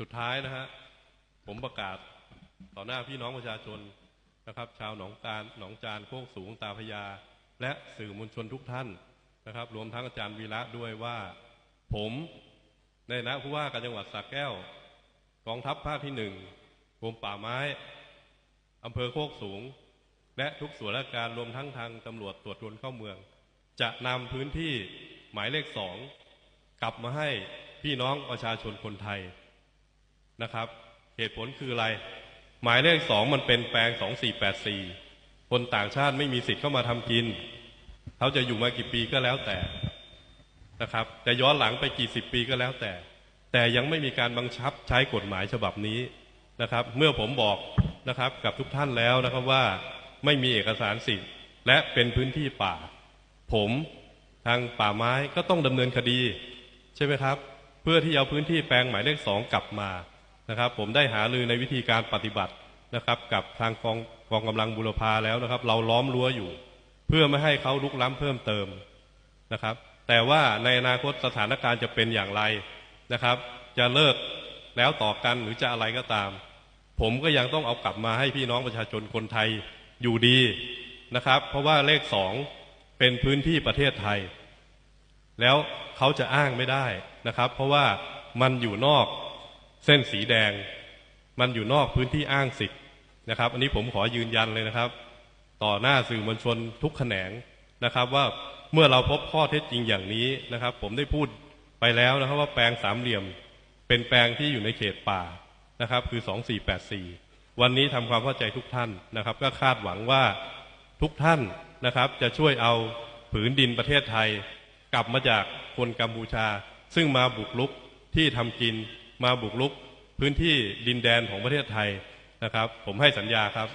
สุดท้ายนะฮะผมประกาศต่อหน้าพี่น้องประชาชนนะครับ ชาวหนองการหนองจานโคกสูงตาพยา และสื่อมวลชนทุกท่านนะครับ รวมทั้งอาจารย์วีระด้วยว่า ผมในฐานะผู้ว่าการจังหวัดสระแก้ว กองทัพภาคที่หนึ่งกรมป่าไม้อำเภอโคกสูง และทุกส่วนราชการรวมทั้งทางตำรวจตรวจคนเข้าเมือง จะนำพื้นที่หมายเลขสองกลับมาให้พี่น้องประชาชนคนไทย นะครับ เหตุผลคืออะไร หมายเลขสองมันเป็นแปลงสองสี่แปดสี่คนต่างชาติไม่มีสิทธิ์เข้ามาทำกิน เขาจะอยู่มากี่ปีก็แล้วแต่นะครับจะย้อนหลังไปกี่สิบปีก็แล้วแต่ แต่ยังไม่มีการบังคับใช้กฎหมายฉบับนี้นะครับ เมื่อผมบอกนะครับกับทุกท่านแล้วนะครับว่าไม่มีเอกสารสิทธิ์ และเป็นพื้นที่ป่า ผมทางป่าไม้ก็ต้องดำเนินคดี ใช่ไหมครับ เพื่อที่เอาพื้นที่แปลงหมายเลขสองกลับมา นะครับ ผมได้หารือในวิธีการปฏิบัตินะครับ กับทางกองกองกำลังบุรพาแล้วนะครับ เราล้อมรั้วอยู่ เพื่อไม่ให้เขาลุกล้ำเพิ่มเติมนะครับ แต่ว่าในอนาคตสถานการณ์จะเป็นอย่างไรนะครับ จะเลิกแล้วต่อกันหรือจะอะไรก็ตาม ผมก็ยังต้องเอากลับมาให้พี่น้องประชาชนคนไทยอยู่ดีนะครับ เพราะว่าเลขสองเป็นพื้นที่ประเทศไทย แล้วเขาจะอ้างไม่ได้นะครับ เพราะว่ามันอยู่นอก เส้นสีแดง มันอยู่นอกพื้นที่อ้างสิทธิ์นะครับ อันนี้ผมขอยืนยันเลยนะครับ ต่อหน้าสื่อมวลชนทุกแขนงนะครับว่าเมื่อเราพบข้อเท็จจริงอย่างนี้นะครับ ผมได้พูดไปแล้วนะครับว่าแปลงสามเหลี่ยม เป็นแปลงที่อยู่ในเขตป่านะครับ คือ 2484 วันนี้ทำความเข้าใจทุกท่านนะครับ ก็คาดหวังว่าทุกท่านนะครับ จะช่วยเอาผืนดินประเทศไทย กลับมาจากคนกัมพูชา ซึ่งมาบุกลุกที่ทำกิน มาบุกลุกพื้นที่ดินแดนของประเทศไทยนะครับ ผมให้สัญญาครับ